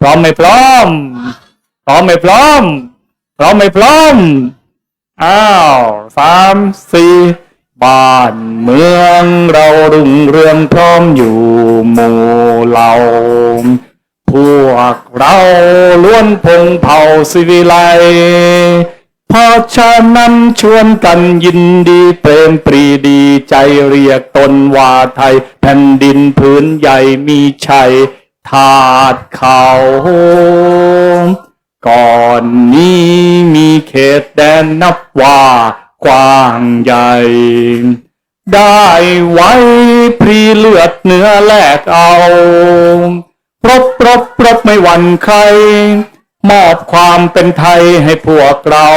พร้อมไม่พร้อม พร้อมไม่พร้อม พร้อมไม่พร้อม อ้าวสามสี่บ้านเมืองเรารุ่งเรืองพร้อมอยู่หมู่เราพวกเราล้วนพงเผ่าสิวิไลเพราะฉะนั้นชวนกันยินดีเปรมปรีดีใจเรียกตนว่าไทย แผ่นดินพื้นใหญ่มีชัย ทาดเขาก่อนนี้มีเขตแดนนับว่ากว้างใหญ่ ได้ไว้พรีเลือดเนื้อแลกเอารบรบรบไม่หวั่นใคร มอบความเป็นไทยให้พวกเรา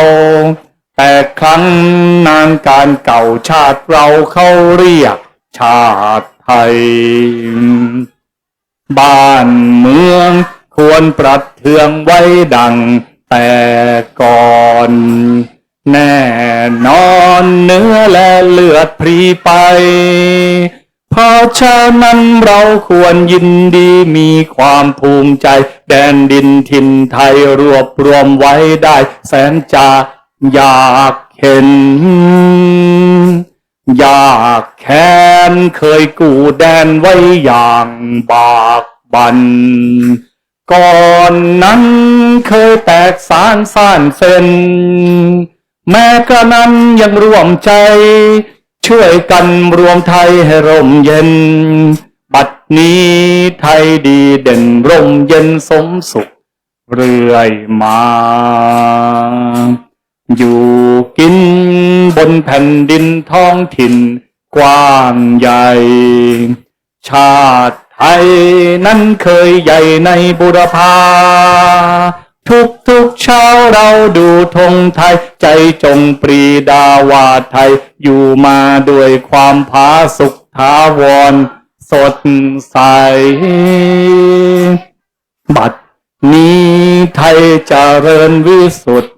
แต่ครั้งนานการเก่าชาติเราเขาเรียกชาติไทย บ้านเมืองควรปรัดเทืองไว้ดังแต่ก่อน แน่นอนเนื้อและเลือดพรีไป เพราะฉะนั้นเราควรยินดีมีความภูมิใจ แดนดินถิ่นไทยรวบรวมไว้ได้ แสนจะอยากเห็น อยากแค้นเคยกูแดนไว้อย่างบากบัน ก่อนนั้นเคยแตกสารซ่านเส้น แม้กระนั้นยังร่วมใจ ช่วยกันรวมไทยให้ร่มเย็น บัดนี้ไทยดีเด่นร่มเย็นสมสุขเรื่อยมา อยู่กิน นแผ่นดินท้องถิ่น กว้างใหญ่ ชาติไทยนั้นเคยใหญ่ในบุรพาทุกทุกเช้าเราดูธงไทย ใจจงปรีดาวาไทย อยู่มาด้วยความผาสุขทาวร สดใส บัดนี้ไทยเจริญวิสุทธิ์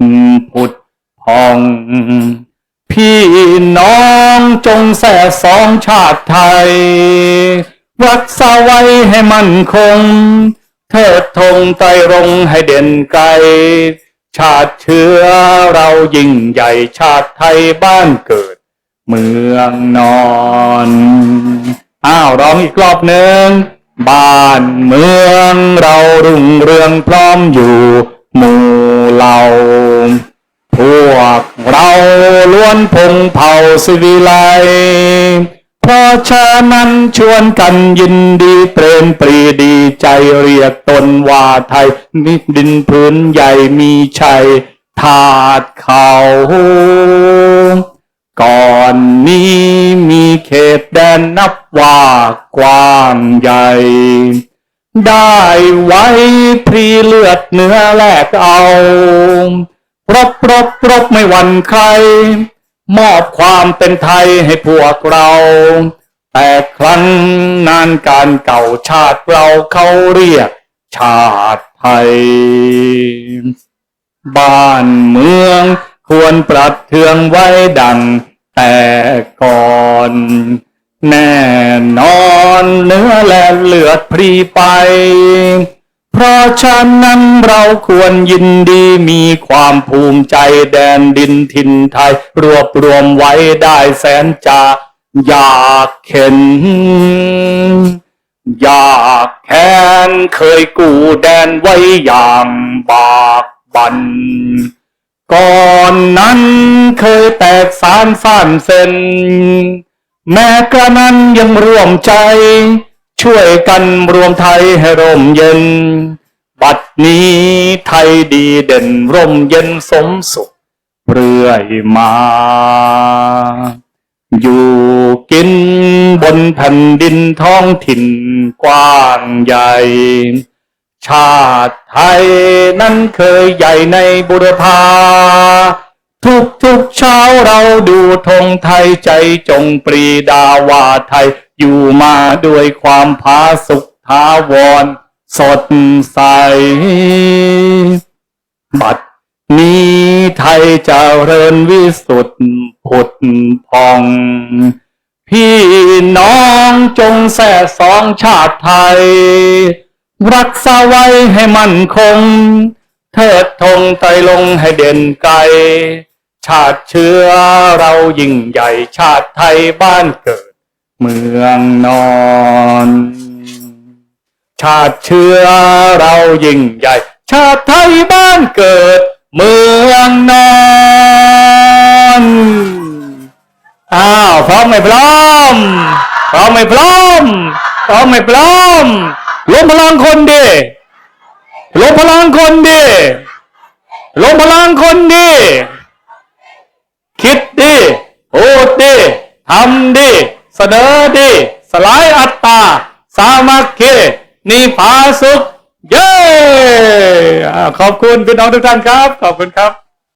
ผุดพอง พี่น้องจงแส่สองชาติไทย รักษาไว้ให้มั่นคง เทิดธงไตรรงให้เด่นไกล ชาติเชื้อเรายิ่งใหญ่ชาติไทยบ้านเกิด เมืองนอน อ้าวร้องอีกรอบหนึ่งบ้านเมืองเรารุ่งเรืองพร้อมอยู่ หมู่เรา พวกเรา ล้วนพงเผ่าสิวิไลเพราะฉะนั้นชวนกันยินดีเปรมปรีดีใจเรียกตนว่าไทยนิดินพื้นใหญ่มีชัยทาดเขาก่อนนี้มีเขตแดนนับว่ากว้างใหญ่ ได้ไว้พรีเลือดเนื้อแลกเอา รบรบรบไม่หวั่นใคร มอบความเป็นไทยให้พวกเรา แต่ครั้นนานการเก่าชาติเราเขาเรียก ชาติไทย บ้านเมืองควรปรัดเทืองไว้ดังแต่ก่อนแน่นอนเนื้อและเลือดพรีไป ราะฉะนั้นเราควรยินดีมีความภูมิใจแดนดินถิ่นไทย รวบรวมไว้ได้แสนจะอยากเห็น อยากแค้นเคยกูแดนไว้อย่างบากบันก่อนนั้นเคยแตกสารสั้นเส้นแม้กระนั้นยังร่วมใจ ช่วยกันรวมไทยให้ร่มเย็น บัดนี้ไทยดีเด่นร่มเย็นสมสุขเรื่อยมา อยู่กินบนแผ่นดินท้องถิ่นกว้างใหญ่ ชาติไทยนั้นเคยใหญ่ในบุรพาทุกทุกเช้าเราดูธงไทยใจจงปรีดาวาไทย อยู่มาด้วยความผาสุขทาวร สดใส บัดนี้ไทยเจริญวิสุทธิ์ผุดพอง พี่น้องจงแส่สองชาติไทย รักษาไว้ให้มั่นคง เทิดธงไตรลงให้เด่นไกล ชาติเชื้อเรายิ่งใหญ่ชาติไทยบ้านเกิด เมืองนอน ชาติเชื้อเรายิ่งใหญ่ ชาติไทยบ้านเกิด เมืองนอนอ้าวพร้อมไหมพร้อมพร้อมไหมพร้อมพร้อมไหมพร้อมรวมพลังคนดิรวมพลังคนดิรวมพลังคนดิคิดดิพูดดิทำดิ เสนอดีสลายอัตตา สามัคคีนิพาสุข เย้ขอบคุณพี่น้องทุกท่านครับ ขอบคุณครับ